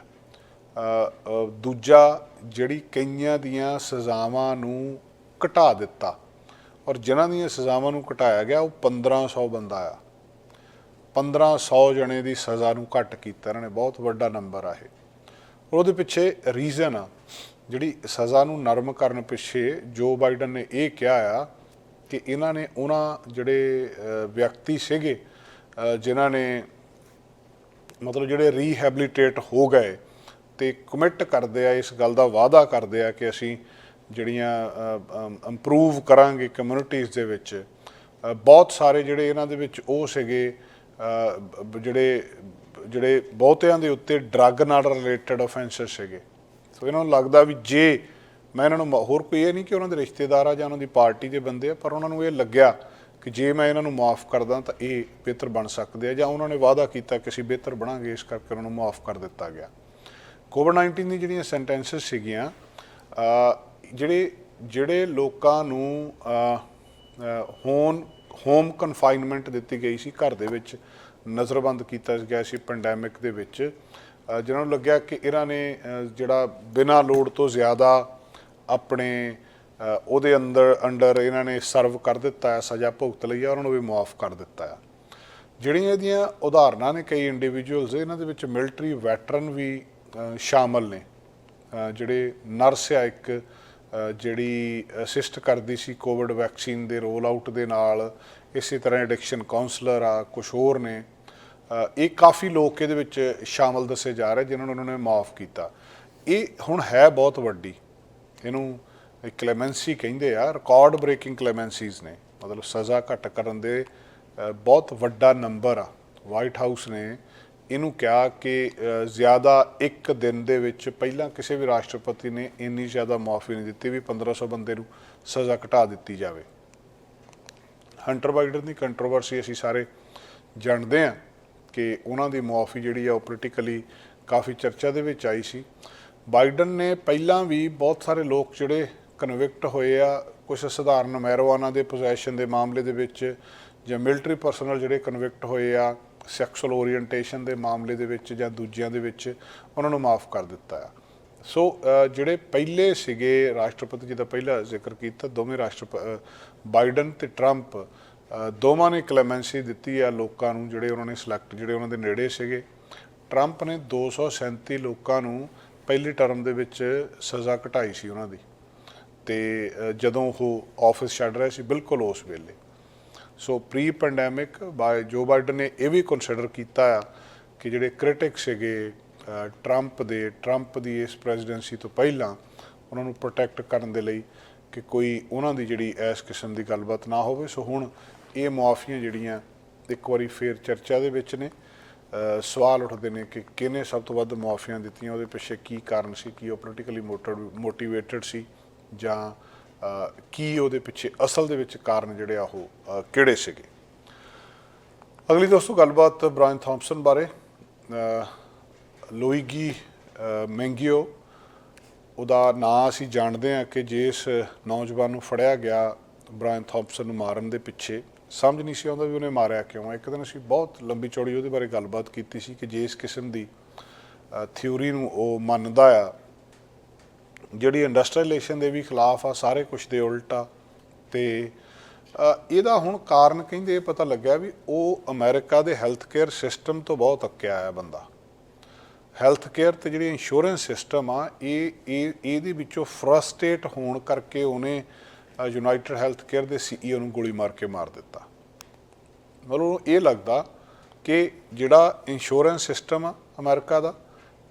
ਦੂਜਾ ਜਿਹੜੀ ਕਈਆਂ ਦੀਆਂ ਸਜ਼ਾਵਾਂ ਨੂੰ ਘਟਾ ਦਿੱਤਾ ਔਰ ਜਿਨ੍ਹਾਂ ਦੀਆਂ ਸਜ਼ਾਵਾਂ ਨੂੰ ਘਟਾਇਆ ਗਿਆ, ਉਹ 1500 ਬੰਦਾ ਆ। 1500 ਜਣੇ ਦੀ ਸਜ਼ਾ ਨੂੰ ਘੱਟ ਕੀਤਾ ਇਹਨਾਂ ਨੇ, ਬਹੁਤ ਵੱਡਾ ਨੰਬਰ ਆ ਇਹ। ਉਹਦੇ ਪਿੱਛੇ ਰੀਜ਼ਨ ਆ, ਜਿਹੜੀ ਸਜ਼ਾ ਨੂੰ ਨਰਮ ਕਰਨ ਪਿੱਛੇ ਜੋ ਬਾਈਡਨ ਨੇ ਇਹ ਕਿਹਾ ਆ ਕਿ ਇਹਨਾਂ ਨੇ ਉਹਨਾਂ ਜਿਹੜੇ ਵਿਅਕਤੀ ਸੀਗੇ ਜਿਨ੍ਹਾਂ ਨੇ ਮਤਲਬ ਜਿਹੜੇ ਰੀਹੈਬਿਲਿਟੇਟ ਹੋ ਗਏ ਤੇ ਕਮਿਟ ਕਰਦੇ ਆ, ਇਸ ਗੱਲ ਦਾ ਵਾਅਦਾ ਕਰਦੇ ਆ ਕਿ ਅਸੀਂ ਜਿਹੜੀਆਂ ਇੰਪਰੂਵ ਕਰਾਂਗੇ ਕਮਿਊਨਿਟੀਆਂ ਦੇ ਵਿੱਚ ਬਹੁਤ ਸਾਰੇ ਜਿਹੜੇ ਇਹਨਾਂ ਦੇ ਵਿੱਚ ਉਹ ਸੀਗੇ ਜਿਹੜੇ ਜਿਹੜੇ ਬਹੁਤਿਆਂ ਦੇ ਉੱਤੇ ਡਰੱਗ ਨਾਲ ਰਿਲੇਟਡ ਆਫੈਂਸਸ ਸੀਗੇ। ਸੋ ਇਹਨਾਂ ਨੂੰ ਲੱਗਦਾ ਵੀ ਜੇ ਮੈਂ ਇਹਨਾਂ ਨੂੰ ਮ- ਹੋਰ ਕੋਈ ਇਹ ਨਹੀਂ ਕਿ ਉਹਨਾਂ ਦੇ ਰਿਸ਼ਤੇਦਾਰ ਆ ਜਾਂ ਉਹਨਾਂ ਦੀ ਪਾਰਟੀ ਦੇ ਬੰਦੇ ਆ, ਪਰ ਉਹਨਾਂ ਨੂੰ ਇਹ ਲੱਗਿਆ ਕਿ ਜੇ ਮੈਂ ਇਹਨਾਂ ਨੂੰ ਮਾਫ ਕਰਦਾ ਤਾਂ ਇਹ ਬਿਹਤਰ ਬਣ ਸਕਦੇ ਆ ਜਾਂ ਉਹਨਾਂ ਨੇ ਵਾਅਦਾ ਕੀਤਾ ਕਿ ਅਸੀਂ ਬਿਹਤਰ ਬਣਾਂਗੇ, ਇਸ ਕਰਕੇ ਉਹਨਾਂ ਨੂੰ ਮਾਫ ਕਰ ਦਿੱਤਾ ਗਿਆ। ਕੋਵਿਡ 19 ਦੀ ਜਿਹੜੀਆਂ ਸੈਂਟੈਂਸਸ ਸੀਗੀਆਂ ਜਿਹੜੇ ਜਿਹੜੇ ਲੋਕਾਂ ਨੂੰ ਹੋਮ ਹੋਮ ਕਨਫਾਈਨਮੈਂਟ ਦਿੱਤੀ ਗਈ ਸੀ, ਘਰ ਦੇ ਵਿੱਚ ਨਜ਼ਰਬੰਦ ਕੀਤਾ ਗਿਆ ਸੀ ਪੈਂਡੈਮਿਕ ਦੇ ਵਿੱਚ ਜਿਹਨਾਂ ਨੂੰ ਲੱਗਿਆ ਕਿ ਇਹਨਾਂ ਨੇ ਜਿਹੜਾ ਬਿਨਾਂ ਲੋੜ ਤੋਂ ਜ਼ਿਆਦਾ ਆਪਣੇ ਉਹਦੇ ਅੰਦਰ ਅੰਡਰ ਇਹਨਾਂ ਨੇ ਸਰਵ ਕਰ ਦਿੱਤਾ ਹੈ ਸਜ਼ਾ ਭੁਗਤ ਲਈ ਹੈ ਉਹਨਾਂ ਨੂੰ ਵੀ ਮਾਫ ਕਰ ਦਿੱਤਾ ਹੈ। ਜਿਹੜੀਆਂ ਇਹਦੀਆਂ ਉਦਾਹਰਨਾਂ ਨੇ ਕਈ ਇੰਡੀਵਿਜੂਅਲਸ ਇਹਨਾਂ ਦੇ ਵਿੱਚ ਮਿਲਟਰੀ ਵੈਟਰਨ ਵੀ ਅ, ਸ਼ਾਮਲ ਨੇ। ਜਿਹੜੇ ਨਰਸ ਆ ਇੱਕ ਜਿਹੜੀ ਅਸਿਸਟ ਕਰਦੀ ਸੀ ਕੋਵਿਡ ਵੈਕਸੀਨ ਦੇ ਰੋਲ ਆਊਟ ਦੇ ਨਾਲ ਇਸੇ ਤਰ੍ਹਾਂ ਐਡਿਕਸ਼ਨ ਕਾਉਂਸਲਰ ਆ ਕੁਝ ਹੋਰ ਨੇ। ਇਹ ਕਾਫੀ ਲੋਕ ਇਹਦੇ ਵਿੱਚ ਸ਼ਾਮਲ ਦੱਸੇ ਜਾ ਰਹੇ ਜਿਨ੍ਹਾਂ ਨੂੰ ਉਹਨਾਂ ਨੇ ਮਾਫ ਕੀਤਾ। ਇਹ ਹੁਣ ਹੈ ਬਹੁਤ ਵੱਡੀ। ਇਹਨੂੰ ਕਲੈਮੈਂਸੀ ਕਹਿੰਦੇ ਆ ਰਿਕਾਰਡ ਬ੍ਰੇਕਿੰਗ ਕਲੈਮੈਂਸੀਜ਼ ਨੇ। ਮਤਲਬ ਸਜ਼ਾ ਘੱਟ ਕਰਨ ਦੇ ਬਹੁਤ ਵੱਡਾ ਨੰਬਰ ਆ। ਵਾਈਟ ਹਾਊਸ ਨੇ ਇਹਨੂੰ ਕਿਹਾ ਕਿ ਜ਼ਿਆਦਾ ਇੱਕ ਦਿਨ ਦੇ ਵਿੱਚ ਪਹਿਲਾਂ ਕਿਸੇ ਵੀ ਰਾਸ਼ਟਰਪਤੀ ਨੇ ਇੰਨੀ ਜ਼ਿਆਦਾ ਮਾਫੀ ਨਹੀਂ ਦਿੱਤੀ ਵੀ 1500 ਬੰਦੇ ਨੂੰ ਸਜ਼ਾ ਘਟਾ ਦਿੱਤੀ ਜਾਵੇ। ਹੰਟਰ ਬਾਈਡਨ ਦੀ ਕੰਟਰੋਵਰਸੀ ਅਸੀਂ ਸਾਰੇ ਜਾਣਦੇ ਆ ਕਿ ਉਹਨਾਂ ਦੀ ਮੁਆਫੀ ਜਿਹੜੀ ਆ ਉਹ ਪੋਲੀਟੀਕਲੀ ਕਾਫੀ ਚਰਚਾ ਦੇ ਵਿੱਚ ਆਈ ਸੀ। ਬਾਈਡਨ ਨੇ ਪਹਿਲਾਂ ਵੀ ਬਹੁਤ ਸਾਰੇ ਲੋਕ ਜਿਹੜੇ ਕਨਵਿਕਟ ਹੋਏ ਆ ਕੁਝ ਸਧਾਰਨ ਮੈਰਵਾਨਾ ਦੇ ਪੋਜੈਸ਼ਨ ਦੇ ਮਾਮਲੇ ਦੇ ਵਿੱਚ ਜਾਂ ਮਿਲਟਰੀ ਪਰਸਨਲ ਜਿਹੜੇ ਕਨਵਿਕਟ ਹੋਏ ਆ ਸੈਕਸੁਅਲ ਓਰੀਐਂਟੇਸ਼ਨ ਦੇ ਮਾਮਲੇ ਦੇ ਵਿੱਚ ਜਾਂ ਦੂਜਿਆਂ ਦੇ ਵਿੱਚ, ਉਹਨਾਂ ਨੂੰ ਮਾਫ ਕਰ ਦਿੱਤਾ ਆ। ਸੋ ਜਿਹੜੇ ਪਹਿਲੇ ਸੀਗੇ ਰਾਸ਼ਟਰਪਤੀ ਜੀ ਦਾ ਪਹਿਲਾ ਜ਼ਿਕਰ ਕੀਤਾ, ਦੋਵੇਂ ਰਾਸ਼ਟਰਪਤੀ ਬਾਈਡਨ ਤੇ ਟਰੰਪ ਦੋਵਾਂ ਨੇ ਕਲੈਮੈਂਸੀ ਦਿੱਤੀ ਆ ਲੋਕਾਂ ਨੂੰ ਜਿਹੜੇ ਉਹਨਾਂ ਨੇ ਸਿਲੈਕਟ ਜਿਹੜੇ ਉਹਨਾਂ ਦੇ ਨੇੜੇ ਸੀਗੇ। ਟਰੰਪ ਨੇ 237 ਲੋਕਾਂ ਨੂੰ ਪਹਿਲੀ ਟਰਮ ਦੇ ਵਿੱਚ ਸਜ਼ਾ ਘਟਾਈ ਸੀ ਉਹਨਾਂ ਦੀ। ਤੇ ਜਦੋਂ ਉਹ ਆਫਿਸ ਛੱਡ ਰਹੇ ਸੀ, ਬਿਲਕੁਲ ਉਸ ਵੇਲੇ। ਸੋ ਪ੍ਰੀ ਪੈਂਡੈਮਿਕ ਬਾਈ ਜੋ ਬਾਈਡਨ ਨੇ ਇਹ ਵੀ ਕੰਸੀਡਰ ਕੀਤਾ ਆ ਕਿ ਜਿਹੜੇ ਕ੍ਰਿਟਿਕ ਸੀਗੇ ਟਰੰਪ ਦੇ ਟਰੰਪ ਦੀ ਇਸ ਪ੍ਰੈਜ਼ੀਡੈਂਸੀ ਤੋਂ ਪਹਿਲਾਂ ਉਹਨਾਂ ਨੂੰ ਪ੍ਰੋਟੈਕਟ ਕਰਨ ਦੇ ਲਈ ਕਿ ਕੋਈ ਉਹਨਾਂ ਦੀ ਜਿਹੜੀ ਇਸ ਕਿਸਮ ਦੀ ਗੱਲਬਾਤ ਨਾ ਹੋਵੇ। ਸੋ ਹੁਣ ਇਹ ਮੁਆਫੀਆਂ ਜਿਹੜੀਆਂ ਇੱਕ ਵਾਰੀ ਫੇਰ ਚਰਚਾ ਦੇ ਵਿੱਚ ਨੇ। ਸਵਾਲ ਉੱਠਦੇ ਨੇ ਕਿ ਕਿਹਨੇ ਸਭ ਤੋਂ ਵੱਧ ਮੁਆਫੀਆਂ ਦਿੱਤੀਆਂ, ਉਹਦੇ ਪਿੱਛੇ ਕੀ ਕਾਰਨ ਸੀ, ਕੀ ਉਹ ਪੋਲੀਟੀਕਲੀ ਮੋਟੀਵੇਟਡ ਸੀ, ਜਾਂ ਕੀ ਉਹਦੇ ਪਿੱਛੇ ਅਸਲ ਦੇ ਵਿੱਚ ਕਾਰਨ ਜਿਹੜੇ ਆ ਉਹ ਕਿਹੜੇ ਸੀਗੇ? ਅਗਲੀ ਦੋਸਤੋ, ਗੱਲਬਾਤ ਬ੍ਰਾਇਨ ਥਾਮਸਨ ਬਾਰੇ। ਲੋਈਗੀ ਮੈਂਗੀਓ, ਉਹਦਾ ਨਾਂ ਅਸੀਂ ਜਾਣਦੇ ਹਾਂ ਕਿ ਜਿਸ ਨੌਜਵਾਨ ਨੂੰ ਫੜਿਆ ਗਿਆ ਬ੍ਰਾਇਨ ਥਾਮਸਨ ਨੂੰ ਮਾਰਨ ਦੇ ਪਿੱਛੇ ਸਮਝ ਨਹੀਂ ਸੀ ਆਉਂਦਾ ਵੀ ਉਹਨੇ ਮਾਰਿਆ ਕਿਉਂ। ਇੱਕ ਦਿਨ ਅਸੀਂ ਬਹੁਤ ਲੰਬੀ ਚੌੜੀ ਉਹਦੇ ਬਾਰੇ ਗੱਲਬਾਤ ਕੀਤੀ ਸੀ ਕਿ ਜੇ ਇਸ ਕਿਸਮ ਦੀ ਥਿਊਰੀ ਨੂੰ ਉਹ ਮੰਨਦਾ ਆ ਜਿਹੜੀ ਇੰਡਸਟਰੀਅਲਾਈਜੇਸ਼ਨ ਦੇ ਵੀ ਖਿਲਾਫ ਆ ਸਾਰੇ ਕੁਝ ਦੇ ਉਲਟਾ ਤੇ ਅ, ਇਹਦਾ ਹੁਣ ਕਾਰਨ ਕਹਿੰਦੇ ਇਹ ਪਤਾ ਲੱਗਿਆ ਵੀ ਉਹ ਅਮਰੀਕਾ ਦੇ ਹੈਲਥ ਕੇਅਰ ਸਿਸਟਮ ਤੋਂ ਬਹੁਤ ਅੱਕਿਆ ਆ ਬੰਦਾ। ਹੈਲਥ ਕੇਅਰ ਤੇ ਜਿਹੜੀ ਇੰਸ਼ੋਰੈਂਸ ਸਿਸਟਮ ਆ ਇਹ ਇਹ ਇਹਦੇ ਵਿੱਚੋਂ ਫਰਸਟ੍ਰੇਟ ਹੋਣ ਕਰਕੇ ਉਹਨੇ ਯੂਨਾਈਟਿਡ ਹੈਲਥ ਕੇਅਰ ਦੇ ਸੀਈਓ ਨੂੰ ਗੋਲੀ ਮਾਰ ਕੇ ਮਾਰ ਦਿੱਤਾ। ਮਤਲਬ ਉਹਨੂੰ ਇਹ ਲੱਗਦਾ ਕਿ ਜਿਹੜਾ ਇੰਸ਼ੋਰੈਂਸ ਸਿਸਟਮ ਆ ਅਮਰੀਕਾ ਦਾ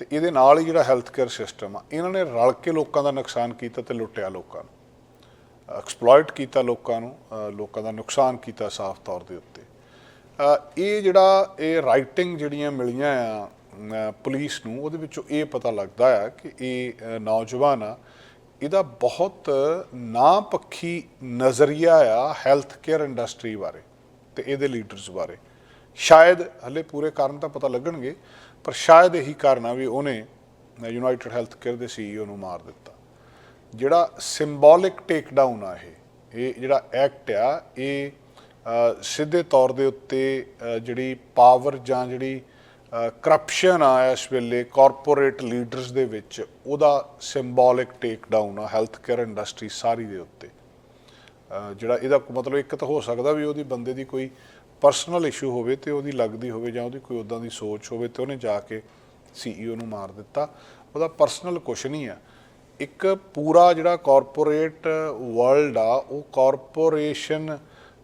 ਤੇ ਇਹਦੇ ਨਾਲ ਹੀ ਜਿਹੜਾ ਹੈਲਥ ਕੇਅਰ ਸਿਸਟਮ ਆ, ਇਹਨਾਂ ਨੇ ਰਲ ਕੇ ਲੋਕਾਂ ਦਾ ਨੁਕਸਾਨ ਕੀਤਾ ਤੇ ਲੁੱਟਿਆ ਲੋਕਾਂ ਨੂੰ। ਐਕਸਪਲੋਇਟ ਕੀਤਾ ਲੋਕਾਂ ਨੂੰ ਲੋਕਾਂ ਦਾ ਨੁਕਸਾਨ ਕੀਤਾ ਸਾਫ਼ ਤੌਰ ਦੇ ਉੱਤੇ। ਇਹ ਜਿਹੜਾ ਇਹ ਰਾਈਟਿੰਗ ਜਿਹੜੀਆਂ ਮਿਲੀਆਂ ਆ ਪੁਲਿਸ ਨੂੰ, ਉਹਦੇ ਵਿੱਚੋਂ ਇਹ ਪਤਾ ਲੱਗਦਾ ਆ ਕਿ ਇਹ ਨੌਜਵਾਨ ਆ ਇਹਦਾ ਬਹੁਤ ਨਾ ਪੱਖੀ ਨਜ਼ਰੀਆ ਆ ਹੈਲਥ ਕੇਅਰ ਇੰਡਸਟਰੀ ਬਾਰੇ ਤੇ ਇਹਦੇ ਲੀਡਰਸ ਬਾਰੇ। ਸ਼ਾਇਦ ਹਲੇ ਪੂਰੇ ਕਾਰਨ ਤਾਂ ਪਤਾ ਲੱਗਣਗੇ, ਪਰ ਸ਼ਾਇਦ ਇਹੀ ਕਾਰਨ ਆ ਵੀ ਉਹਨੇ ਯੂਨਾਈਟਿਡ ਹੈਲਥ ਕੇਅਰ ਦੇ ਸੀਈਓ ਨੂੰ ਮਾਰ ਦਿੱਤਾ। ਜਿਹੜਾ ਸਿੰਬੋਲਿਕ ਟੇਕ ਡਾਊਨ ਆ ਇਹ ਇਹ ਜਿਹੜਾ ਐਕਟ ਆ, ਇਹ ਸਿੱਧੇ ਤੌਰ ਦੇ ਉੱਤੇ ਜਿਹੜੀ ਪਾਵਰ ਜਾਂ ਜਿਹੜੀ ਕਰਪਸ਼ਨ ਆ ਇਸ ਵੇਲੇ ਕਾਰਪੋਰੇਟ ਲੀਡਰਸ ਦੇ ਵਿੱਚ, ਉਹਦਾ ਸਿੰਬੋਲਿਕ ਟੇਕ ਡਾਊਨ ਆ ਹੈਲਥ ਕੇਅਰ ਇੰਡਸਟਰੀ ਸਾਰੀ ਦੇ ਉੱਤੇ। ਜਿਹੜਾ ਇਹਦਾ ਮਤਲਬ ਇੱਕ ਤਾਂ ਹੋ ਸਕਦਾ ਵੀ ਉਹਦੀ ਬੰਦੇ ਦੀ ਕੋਈ ਪਰਸਨਲ ਇਸ਼ੂ ਹੋਵੇ ਤੇ ਉਹਦੀ ਲੱਗਦੀ ਹੋਵੇ ਜਾਂ ਉਹਦੀ ਕੋਈ ਉਦਾਂ ਦੀ ਸੋਚ ਹੋਵੇ ਤੇ ਉਹਨੇ ਜਾ ਕੇ ਸੀਈਓ ਨੂੰ ਮਾਰ ਦਿੱਤਾ। ਉਹਦਾ ਪਰਸਨਲ ਕੁਛ ਨਹੀਂ ਆ। ਇੱਕ ਪੂਰਾ ਜਿਹੜਾ ਕਾਰਪੋਰੇਟ ਵਰਲਡ ਆ, ਉਹ ਕਾਰਪੋਰੇਸ਼ਨ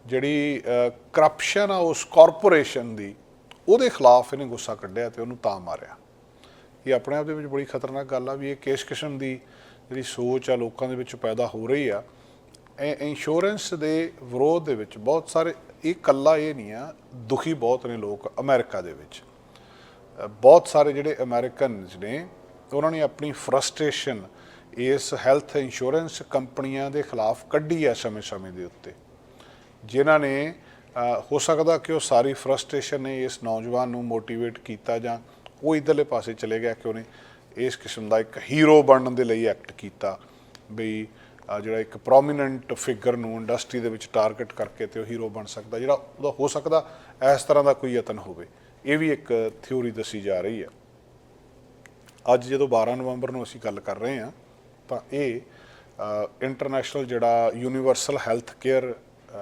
ਜਿਹੜੀ ਕਰਪਸ਼ਨ ਆ ਉਸ ਕਾਰਪੋਰੇਸ਼ਨ ਦੀ ਉਹਦੇ ਖਿਲਾਫ ਇਹਨੇ ਗੁੱਸਾ ਕੱਢਿਆ ਤੇ ਉਹਨੂੰ ਤਾਂ ਮਾਰਿਆ। ਇਹ ਆਪਣੇ ਆਪ ਦੇ ਵਿੱਚ ਬੜੀ ਖਤਰਨਾਕ ਗੱਲ ਆ ਵੀ ਇਹ ਕਿਸ ਕਿਸਮ ਦੀ ਜਿਹੜੀ ਸੋਚ ਆ ਲੋਕਾਂ ਦੇ ਵਿੱਚ ਪੈਦਾ ਹੋ ਰਹੀ ਆ। ਇਹ ਇੰਸ਼ੋਰੈਂਸ ਦੇ ਵਿਰੋਧ ਦੇ ਵਿੱਚ ਬਹੁਤ ਸਾਰੇ ਇਹ ਕੱਲਾ ਇਹ ਨਹੀਂ ਆ, ਦੁਖੀ ਬਹੁਤ ਨੇ ਲੋਕ ਅਮਰੀਕਾ ਦੇ ਵਿੱਚ। ਬਹੁਤ ਸਾਰੇ ਜਿਹੜੇ ਅਮਰੀਕਨਸ ਨੇ, ਉਹਨਾਂ ਨੇ ਆਪਣੀ ਫਰਸਟ੍ਰੇਸ਼ਨ ਇਸ ਹੈਲਥ ਇੰਸ਼ੋਰੈਂਸ ਕੰਪਨੀਆਂ ਦੇ ਖਿਲਾਫ ਕੱਢੀ ਆ ਸਮੇਂ-ਸਮੇਂ ਦੇ ਉੱਤੇ। ਜਿਨ੍ਹਾਂ ਨੇ ਹੋ ਸਕਦਾ ਕਿ ਉਹ ਸਾਰੀ ਫਰਸਟ੍ਰੇਸ਼ਨ ਨੇ ਇਸ ਨੌਜਵਾਨ ਨੂੰ ਮੋਟੀਵੇਟ ਕੀਤਾ ਜਾਂ ਉਹ ਇਧਰਲੇ ਪਾਸੇ ਚਲੇ ਗਿਆ ਕਿ ਉਹਨੇ ਇਸ ਕਿਸਮ ਦਾ ਇੱਕ ਹੀਰੋ ਬਣਨ ਦੇ ਲਈ ਐਕਟ ਕੀਤਾ ਬਈ ਜਿਹੜਾ ਇੱਕ ਪ੍ਰੋਮੀਨੈਂਟ ਫਿਗਰ ਨੂੰ ਇੰਡਸਟਰੀ ਦੇ ਵਿੱਚ ਟਾਰਗੇਟ ਕਰਕੇ ਤੇ ਉਹ ਹੀਰੋ ਬਣ ਸਕਦਾ, ਜਿਹੜਾ ਉਹਦਾ ਹੋ ਸਕਦਾ ਇਸ ਤਰ੍ਹਾਂ ਦਾ ਕੋਈ ਯਤਨ ਹੋਵੇ। ਇਹ ਵੀ ਇੱਕ ਥਿਉਰੀ ਦੱਸੀ ਜਾ ਰਹੀ ਹੈ। ਅੱਜ ਜਦੋਂ 12 ਨਵੰਬਰ ਨੂੰ ਅਸੀਂ ਗੱਲ ਕਰ ਰਹੇ ਹਾਂ, ਤਾਂ ਇਹ ਇੰਟਰਨੈਸ਼ਨਲ ਜਿਹੜਾ universal health care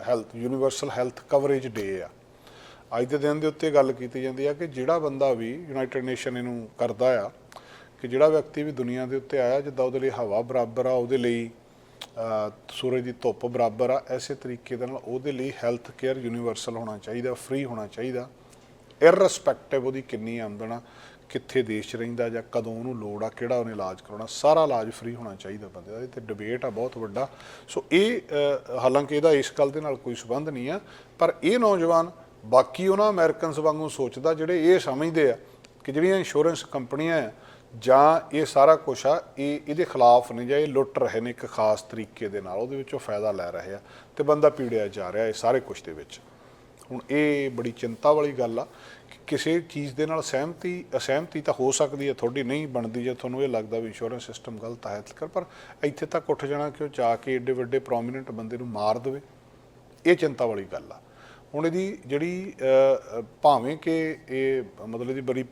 health universal health coverage day ਆ। ਅੱਜ ਦੇ ਦਿਨ ਦੇ ਉੱਤੇ ਗੱਲ ਕੀਤੀ ਜਾਂਦੀ ਆ ਕਿ ਜਿਹੜਾ ਬੰਦਾ ਵੀ ਯੂਨਾਈਟਿਡ ਨੇਸ਼ਨ ਇਹਨੂੰ ਕਰਦਾ ਆ, ਕਿ ਜਿਹੜਾ ਵਿਅਕਤੀ ਵੀ ਦੁਨੀਆ ਦੇ ਉੱਤੇ ਆਇਆ, ਜਿੱਦਾਂ ਉਹਦੇ ਲਈ ਹਵਾ ਬਰਾਬਰ ਆ, ਉਹਦੇ ਲਈ ਸੂਰਜ ਦੀ ਧੁੱਪ ਬਰਾਬਰ ਆ, ਐਸੇ ਤਰੀਕੇ ਦੇ ਨਾਲ ਉਹਦੇ ਲਈ ਹੈਲਥ ਕੇਅਰ ਯੂਨੀਵਰਸਲ ਹੋਣਾ ਚਾਹੀਦਾ ਫ੍ਰੀ ਹੋਣਾ ਚਾਹੀਦਾ। ਇਰਰਿਸਪੈਕਟਿਵ ਉਹਦੀ ਕਿੰਨੀ ਆਮਦਨ ਆ ਕਿੱਥੇ ਦੇਸ਼ 'ਚ ਰਹਿੰਦਾ ਜਾਂ ਕਦੋਂ ਉਹਨੂੰ ਲੋੜ ਆ, ਕਿਹੜਾ ਉਹਨੇ ਇਲਾਜ ਕਰਾਉਣਾ, ਸਾਰਾ ਇਲਾਜ ਫ੍ਰੀ ਹੋਣਾ ਚਾਹੀਦਾ ਬੰਦੇ ਦਾ। ਇਹ ਤੇ ਡਿਬੇਟ ਆ, ਬਹੁਤ ਵੱਡਾ। ਸੋ ਇਹ ਹਾਲਾਂਕਿ ਇਹਦਾ ਇਸ ਗੱਲ ਦੇ ਨਾਲ ਕੋਈ ਸਬੰਧ ਨਹੀਂ ਆ, ਪਰ ਇਹ ਨੌਜਵਾਨ ਬਾਕੀ ਉਹਨਾਂ ਅਮਰੀਕਨਸ ਵਾਂਗੂ ਸੋਚਦਾ ਜਿਹੜੇ ਇਹ ਸਮਝਦੇ ਆ ਕਿ ਜਿਹੜੀਆਂ ਇੰਸ਼ੋਰੈਂਸ ਕੰਪਨੀਆਂ ਆ, ਜਾਂ ਇਹ ਸਾਰਾ ਕੁਝ ਆ, ਇਹ ਇਹਦੇ ਖਿਲਾਫ ਨੇ ਜਾਂ ਇਹ ਲੁੱਟ ਰਹੇ ਨੇ ਇੱਕ ਖਾਸ ਤਰੀਕੇ ਦੇ ਨਾਲ, ਉਹਦੇ ਵਿੱਚੋਂ ਫਾਇਦਾ ਲੈ ਰਹੇ ਆ ਤੇ ਬੰਦਾ ਪੀੜਿਆ ਜਾ ਰਿਹਾ ਇਹ ਸਾਰੇ ਕੁਝ ਦੇ ਵਿੱਚ। ਹੁਣ ਇਹ ਬੜੀ ਚਿੰਤਾ ਵਾਲੀ ਗੱਲ ਆ। ਕਿਸੇ ਚੀਜ਼ ਦੇ ਨਾਲ ਸਹਿਮਤੀ, ਅਸਹਿਮਤੀ ਤਾਂ ਹੋ ਸਕਦੀ ਹੈ, ਤੁਹਾਡੀ ਨਹੀਂ ਬਣਦੀ ਜੇ ਤੁਹਾਨੂੰ ਇਹ ਲੱਗਦਾ ਵੀ ਇੰਸ਼ੋਰੈਂਸ ਸਿਸਟਮ ਗਲਤ ਹੈ ਕਰ ਪਰ ਇੱਥੇ ਤੱਕ ਉੱਠ ਜਾਣਾ ਕਿ ਉਹ ਜਾ ਕੇ ਏਡੇ ਵੱਡੇ ਪ੍ਰੋਮੀਨੈਂਟ ਬੰਦੇ ਨੂੰ ਮਾਰ ਦੇਵੇ। ਇਹ ਚਿੰਤਾ ਵਾਲੀ ਗੱਲ ਆ। ਹੁਣ ਇਹਦੀ ਜਿਹੜੀ ਭਾਵੇਂ ਕਿ ਇਹ ਮਤਲਬ ਇਹਦੀ ਬੜੀ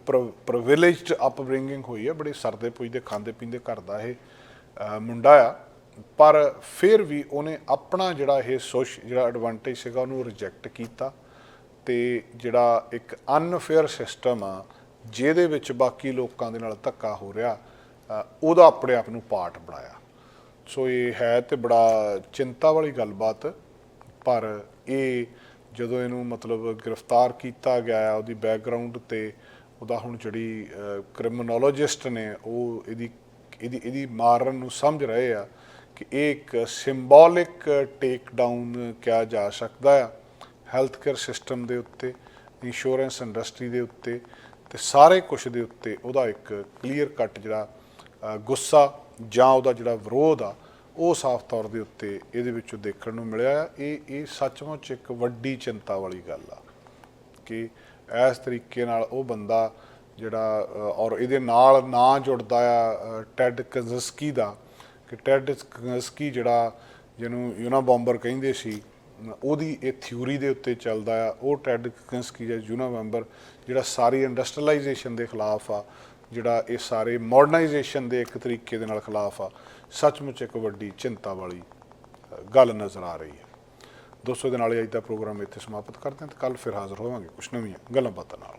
ਪ੍ਰਿਵਿਲੇਜਡ ਅਪਬ੍ਰਿੰਗਿੰਗ ਹੋਈ ਹੈ ਬੜੇ ਸਰਦੇ ਪੁੱਜਦੇ, ਖਾਂਦੇ ਪੀਂਦੇ ਘਰ ਦਾ ਇਹ ਮੁੰਡਾ ਆ, ਪਰ ਫਿਰ ਵੀ ਉਹਨੇ ਆਪਣਾ ਜਿਹੜਾ ਇਹ ਸੋਸ਼, ਜਿਹੜਾ ਐਡਵਾਂਟੇਜ ਸੀਗਾ ਉਹਨੂੰ ਰਿਜੈਕਟ ਕੀਤਾ। ਤੇ ਜਿਹੜਾ ਇੱਕ ਅਨਫੇਅਰ ਸਿਸਟਮ ਆ, ਜਿਹਦੇ ਵਿੱਚ ਬਾਕੀ ਲੋਕਾਂ ਦੇ ਨਾਲ ਧੱਕਾ ਹੋ ਰਿਹਾ ਉਹਦਾ ਆਪਣੇ ਆਪ ਨੂੰ ਪਾਰਟ ਬਣਾਇਆ। ਸੋ ਇਹ ਹੈ ਤੇ ਬੜਾ ਚਿੰਤਾ ਵਾਲੀ ਗੱਲਬਾਤ, ਪਰ ਇਹ ਜਦੋਂ ਇਹਨੂੰ ਮਤਲਬ ਗ੍ਰਿਫਤਾਰ ਕੀਤਾ ਗਿਆ ਆ, ਉਹਦੀ ਬੈਕਗ੍ਰਾਉਂਡ ਤੇ ਉਹਦਾ ਹੁਣ ਜਿਹੜੀ ਕ੍ਰਿਮੀਨੋਲੋਜਿਸਟ ਨੇ, ਉਹ ਇਹਦੀ ਇਹਦੀ ਇਹਦੀ ਮਾਰਨ ਨੂੰ ਸਮਝ ਰਹੇ ਆ ਕਿ ਇਹ ਇੱਕ ਸਿੰਬੋਲਿਕ ਟੇਕ ਡਾਊਨ ਕਿਹਾ ਜਾ ਸਕਦਾ ਆ। ਹੈਲਥ ਕੇਅਰ ਸਿਸਟਮ ਦੇ ਉੱਤੇ ਇੰਸ਼ੋਰੈਂਸ ਇੰਡਸਟਰੀ ਦੇ ਉੱਤੇ ਤੇ ਸਾਰੇ ਕੁਝ ਦੇ ਉੱਤੇ ਉਹਦਾ ਇੱਕ ਕਲੀਅਰ ਕੱਟ ਜਿਹੜਾ ਗੁੱਸਾ ਜਾਂ ਉਹਦਾ ਜਿਹੜਾ ਵਿਰੋਧ ਆ ਉਹ ਸਾਫ਼ ਤੌਰ ਦੇ ਉੱਤੇ ਇਹਦੇ ਵਿੱਚੋਂ ਦੇਖਣ ਨੂੰ ਮਿਲਿਆ ਆ। ਇਹ ਇਹ ਸੱਚਮੁੱਚ ਇੱਕ ਵੱਡੀ ਚਿੰਤਾ ਵਾਲੀ ਗੱਲ ਆ ਕਿ ਇਸ ਤਰੀਕੇ ਨਾਲ ਉਹ ਬੰਦਾ ਜਿਹੜਾ ਔਰ ਇਹਦੇ ਨਾਲ ਨਾਂ ਜੁੜਦਾ ਆ ਅ, ਟੈਡ ਕੰਜ਼ਸਕੀ ਦਾ ਕਿ ਟੈਡ ਕੰਜ਼ਸਕੀ ਜਿਹੜਾ ਜਿਹਨੂੰ ਯੂਨਾ ਬੰਬਰ ਕਹਿੰਦੇ ਸੀ ਉਹਦੀ ਇਹ ਥਿਊਰੀ ਦੇ ਉੱਤੇ ਚੱਲਦਾ ਆ, ਉਹ ਟੈਡ ਕੰਜ਼ਸਕੀ ਜਾਂ ਯੂਨਾ ਮੈਂਬਰ ਜਿਹੜਾ ਸਾਰੀ ਇੰਡਸਟਰੀਅਲਾਈਜੇਸ਼ਨ ਦੇ ਖਿਲਾਫ ਆ, ਜਿਹੜਾ ਇਹ ਸਾਰੇ ਮਾਡਰਨਾਈਜੇਸ਼ਨ ਦੇ ਇੱਕ ਤਰੀਕੇ ਦੇ ਨਾਲ ਖਿਲਾਫ ਆ, ਸੱਚਮੁੱਚ ਇੱਕ ਵੱਡੀ ਚਿੰਤਾ ਵਾਲੀ ਗੱਲ ਨਜ਼ਰ ਆ ਰਹੀ ਹੈ। ਦੋਸਤੋ ਦੇ ਨਾਲ ਹੀ ਅੱਜ ਦਾ ਪ੍ਰੋਗਰਾਮ ਇੱਥੇ ਸਮਾਪਤ ਕਰਦੇ ਹਾਂ ਤੇ ਕੱਲ ਫਿਰ ਹਾਜ਼ਰ ਹੋਵਾਂਗੇ ਕੁਝ ਨਵੀਆਂ ਗੱਲਾਂ ਬਾਤਾਂ ਨਾਲ।